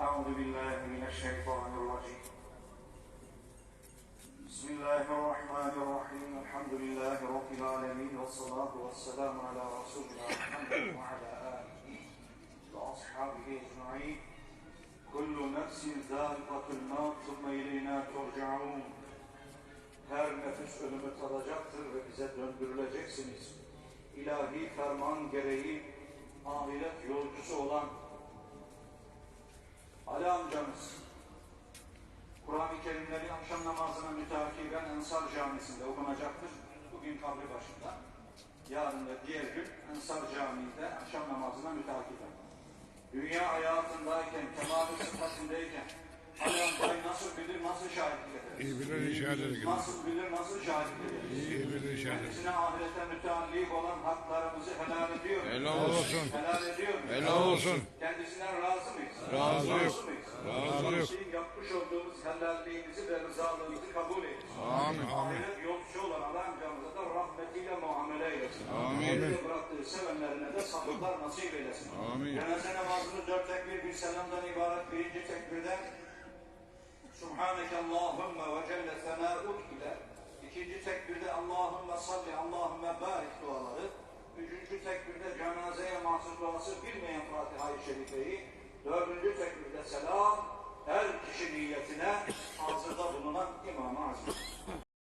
diyor bu mu? أعوذ بالله من الشيطان الرجيم بسم الله الرحمن الرحيم الحمد لله رب العالمين والصلاة والسلام على رسولنا محمد وعلى آله وأصحابه أجمعين كل نفس ذائقة الموت ثم إلينا ترجعون Her nefis ölümü tadacaktır ve bize döndürüleceksiniz. İlahi ferman gereği ahiret yolcusu olan Ali amcamız Kur'an-ı Kerimleri akşam namazına mütakiben Ensar Camisi'nde okunacaktır. Bugün kabri başında. Yarın ve diğer gün Ensar Camii'de akşam namazına mütakiben. Dünya hayatındayken, kemal-i sıfatindeyken Ali amcayı nasıl bilir, nasıl şahitlik eder? İyi bilir gibi. Nasıl bilir, nasıl şahitlik eder? İyi bilir işaretleri. Kendisine ahirete müteallik olan haklarımızı helal ediyor. Helal olsun. Helal ediyor. Helal olsun. Kendisinden razı mıyız? Razı yok. mıyız? Razı yok. Bizim yapmış olduğumuz helalliğimizi ve rızalığımızı kabul et. Amin, amin. Yolcusu olan Allah amcamıza da rahmetiyle muamele eylesin. Amin. Geride bıraktığı sevenlerine de sabırlar nasip eylesin. Amin. Cenaze namazını dört tekbir bir selamdan ibaret birinci tekbirden Subhaneke Allahümme ve celle senâuk ile ikinci tekbirde Allahümme salli Allahümme barik duaları üçüncü tekbirde cenazeye mahsus duası bilmeyen Fatiha-i Dördüncü